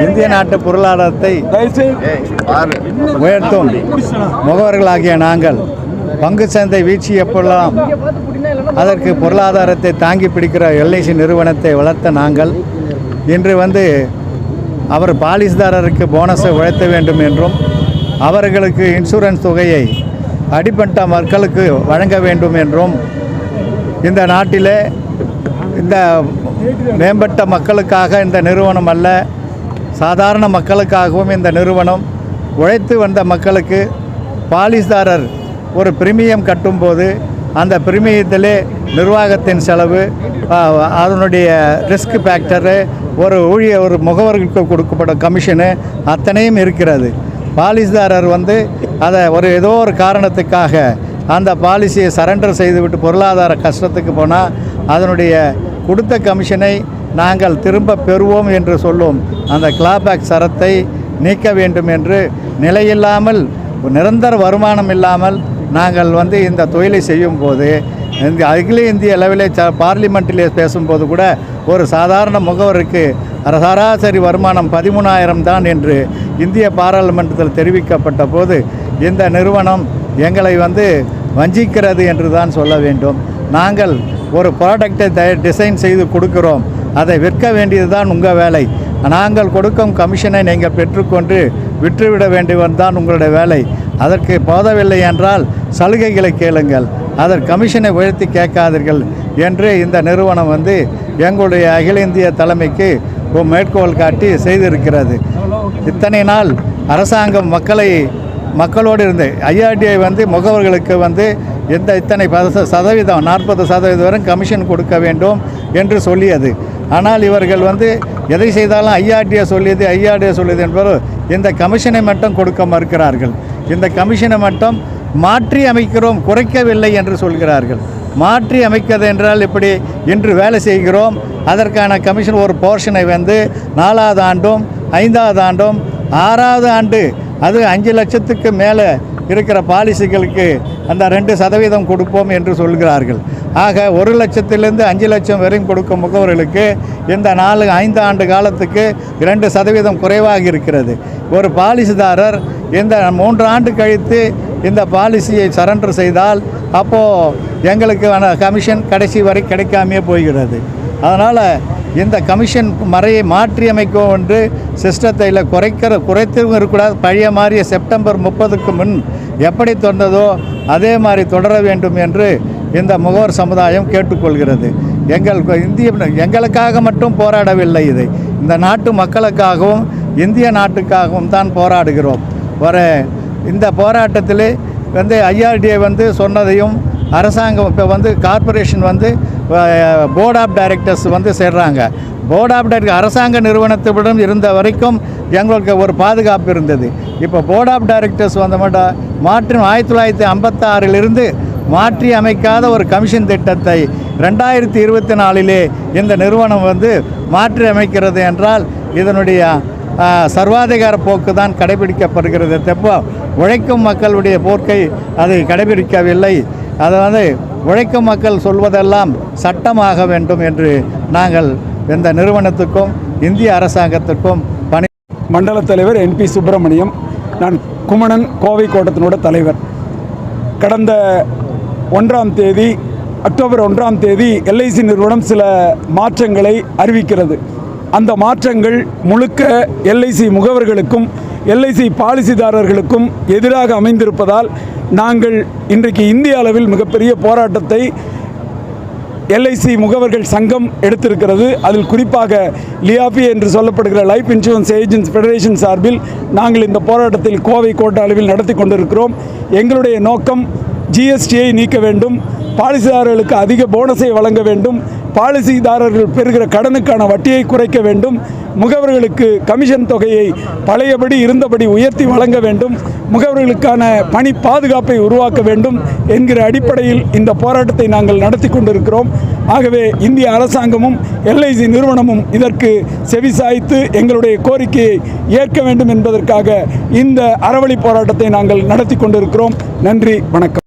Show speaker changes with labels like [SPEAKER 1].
[SPEAKER 1] இந்திய நாட்டு பொருளாதாரத்தை உயர்த்தும். முகவர்களாகிய நாங்கள் பங்கு சந்தை வீழ்ச்சி எப்பெல்லாம் அதற்கு பொருளாதாரத்தை தாங்கி பிடிக்கிற எல்ஐசி நிறுவனத்தை வளர்த்த நாங்கள் இன்று வந்து அவர் பாலிஸ்தாரருக்கு போனஸை உழைத்த வேண்டும் என்றும் அவர்களுக்கு இன்சூரன்ஸ் தொகையை அடிப்பட்ட மக்களுக்கு வழங்க வேண்டும் என்றும் இந்த நாட்டிலே இந்த மேம்பட்ட மக்களுக்காக இந்த நிறுவனம் அல்ல. சாதாரண மக்களுக்காகவும் இந்த நிறுவனம் உழைத்து வந்த மக்களுக்கு பாலிஸ்தாரர் ஒரு பிரீமியம் கட்டும்போது அந்த பிரீமியத்திலே நிர்வாகத்தின் செலவு அதனுடைய ரிஸ்க் ஃபேக்டரு ஒரு ஊழிய ஒரு முகவர்களுக்கு கொடுக்கப்படும் கமிஷனு அத்தனையும் இருக்கிறது. பாலிஸ்தாரர் வந்து அதை ஒரு ஏதோ ஒரு காரணத்துக்காக அந்த பாலிசியை சரண்டர் செய்துவிட்டு பொருளாதார கஷ்டத்துக்கு போனால் அதனுடைய கொடுத்த கமிஷனை நாங்கள் திரும்ப பெறுவோம் என்று சொல்லும் அந்த கிளாபேக் சரத்தை நீக்க வேண்டும் என்று நிலையில்லாமல் நிரந்தர வருமானம் இல்லாமல் நாங்கள் வந்து இந்த தொழிலை செய்யும் போது இந்த அகில இந்திய அளவிலே ச பார்லிமெண்ட்டிலே பேசும்போது கூட ஒரு சாதாரண முகவருக்கு சராசரி வருமானம் பதிமூணாயிரம் தான் என்று இந்திய பாராளுமன்றத்தில் தெரிவிக்கப்பட்ட போது இந்த நிறுவனம் எங்களை வந்து வஞ்சிக்கிறது என்று தான் சொல்ல வேண்டும். நாங்கள் ஒரு ப்ராடக்டை த டிசைன் செய்து கொடுக்குறோம். அதை விற்க வேண்டியது தான் உங்கள் வேலை. நாங்கள் கொடுக்கும் கமிஷனை நீங்கள் பெற்றுக்கொண்டு விற்றுவிட வேண்டியவன் தான் உங்களுடைய வேலை. அதற்கு போதவில்லை என்றால் சலுகைகளை கேளுங்கள். அதற்கு கமிஷனை உயர்த்தி கேட்காதீர்கள் என்று இந்த நிறுவனம் வந்து எங்களுடைய அகில இந்திய தலைமைக்கு மேற்கோள் காட்டி செய்திருக்கிறது. இத்தனை நாள் அரசாங்கம் மக்களை மக்களோடு இருந்து ஐஆர்டிஐ வந்து முகவர்களுக்கு வந்து எந்த இத்தனை பத- சதவீதம் நாற்பது சதவீதம் வரை கமிஷன் கொடுக்க வேண்டும் என்று சொல்லியது. ஆனால் இவர்கள் வந்து எதை செய்தாலும் ஐஆர்டிஏ சொல்லியது ஐஆர்டிஏ சொல்லியது என்பது இந்த கமிஷனை மட்டும் கொடுக்க மறுக்கிறார்கள். இந்த கமிஷனை மட்டும் மாற்றி அமைக்கிறோம் குறைக்கவில்லை என்று சொல்கிறார்கள். மாற்றி அமைக்கிறது என்றால் இப்படி இன்று வேலை செய்கிறோம். அதற்கான கமிஷன் ஒரு போர்ஷனை வந்து நாலாவது ஆண்டும் ஐந்தாவது ஆண்டும் ஆறாவது ஆண்டு அது அஞ்சு லட்சத்துக்கு மேலே இருக்கிற பாலிசிகளுக்கு அந்த ரெண்டு சதவீதம் கொடுப்போம் என்று சொல்கிறார்கள். ஆக ஒரு லட்சத்திலிருந்து அஞ்சு லட்சம் வரையும் கொடுக்கும் முகவர்களுக்கு இந்த நாலு ஐந்து ஆண்டு காலத்துக்கு இரண்டு சதவீதம் குறைவாக இருக்கிறது. ஒரு பாலிசிதாரர் இந்த மூன்று ஆண்டு கழித்து இந்த பாலிசியை சரண்டர் செய்தால் அப்போது எங்களுக்கு கமிஷன் கடைசி வரை கிடைக்காமையே போகிறது. அதனால் இந்த கமிஷன் மறையை மாற்றி அமைக்கும் என்று சிஸ்டத்தை இல்லை குறைக்கிற குறைத்தும் இருக்கக்கூடாது. பழைய மாறிய செப்டம்பர் முப்பதுக்கு முன் எப்படி தொடர்ந்ததோ அதே மாதிரி தொடர வேண்டும் என்று இந்த முகவர் சமுதாயம் கேட்டுக்கொள்கிறது. எங்கள் இந்திய எங்களுக்காக மட்டும் போராடவில்லை இது. இந்த நாட்டு மக்களுக்காகவும் இந்திய நாட்டுக்காகவும் தான் போராடுகிறோம். ஒரு இந்த போராட்டத்தில் வந்து ஐஆர்டிஏ வந்து சொன்னதையும் அரசாங்கம் இப்போ வந்து கார்ப்பரேஷன் வந்து போர்ட் ஆஃப் டைரக்டர்ஸ் வந்து சேர்றாங்க. போர்ட் ஆஃப் டைரக்டர் அரசாங்க நிறுவனத்துடன் இருந்த வரைக்கும் எங்களுக்கு ஒரு பாதுகாப்பு இருந்தது. இப்போ போர்ட் ஆஃப் டைரக்டர்ஸ் வந்த மட்டும் மாற்றி ஆயிரத்தி தொள்ளாயிரத்தி ஐம்பத்தாறிலிருந்து மாற்றி அமைக்காத ஒரு கமிஷன் திட்டத்தை ரெண்டாயிரத்தி இருபத்தி நாலிலே இந்த நிறுவனம் வந்து மாற்றி அமைக்கிறது என்றால் இதனுடைய சர்வாதிகார போக்கு தான் கடைபிடிக்கப்படுகிறது. தப்போ உழைக்கும் மக்களுடைய போக்கை அதை கடைபிடிக்கவில்லை. அதை வந்து உழைக்கும் மக்கள் சொல்வதெல்லாம் சட்டமாக வேண்டும் என்று நாங்கள் இந்த நிறுவனத்துக்கும் இந்திய அரசாங்கத்துக்கும் பணி
[SPEAKER 2] மண்டல தலைவர் என்பி சுப்பிரமணியம் நான் குமணன் கோவை கோட்டத்தினோட தலைவர். கடந்த ஒன்றாம் தேதி அக்டோபர் ஒன்றாம் தேதி எல்ஐசி நிறுவனம் சில மாற்றங்களை அறிவிக்கிறது. அந்த மாற்றங்கள் முழுக்க எல்ஐசி முகவர்களுக்கும் எல்ஐசி பாலிசிதாரர்களுக்கும் எதிராக அமைந்திருப்பதால் நாங்கள் இன்றைக்கு இந்திய அளவில் மிகப்பெரிய போராட்டத்தை எல்ஐசி முகவர்கள் சங்கம் எடுத்திருக்கிறது. அதில் குறிப்பாக லியாபி என்று சொல்லப்படுகிற லைஃப் இன்சூரன்ஸ் ஏஜென்ட்ஸ் ஃபெடரேஷன் சார்பில் நாங்கள் இந்த போராட்டத்தில் கோவை கோட்ட அளவில் நடத்தி கொண்டிருக்கிறோம். எங்களுடைய நோக்கம் ஜிஎஸ்டியை நீக்க வேண்டும். பாலிசிதாரர்களுக்கு அதிக போனஸை வழங்க வேண்டும். பாலிசிதாரர்கள் பெறுகிற கடனுக்கான வட்டியை குறைக்க வேண்டும். முகவர்களுக்கு கமிஷன் தொகையை பழையபடி இருந்தபடி உயர்த்தி வழங்க வேண்டும். முகவர்களுக்கான பணி பாதுகாப்பை உருவாக்க வேண்டும் என்கிற அடிப்படையில் இந்த போராட்டத்தை நாங்கள் நடத்தி கொண்டிருக்கிறோம். ஆகவே இந்திய அரசாங்கமும் எல்ஐசி நிறுவனமும் இதற்கு செவிசாய்த்து எங்களுடைய கோரிக்கையை ஏற்க வேண்டும் என்பதற்காக இந்த அறவழி போராட்டத்தை நாங்கள் நடத்தி கொண்டிருக்கிறோம். நன்றி வணக்கம்.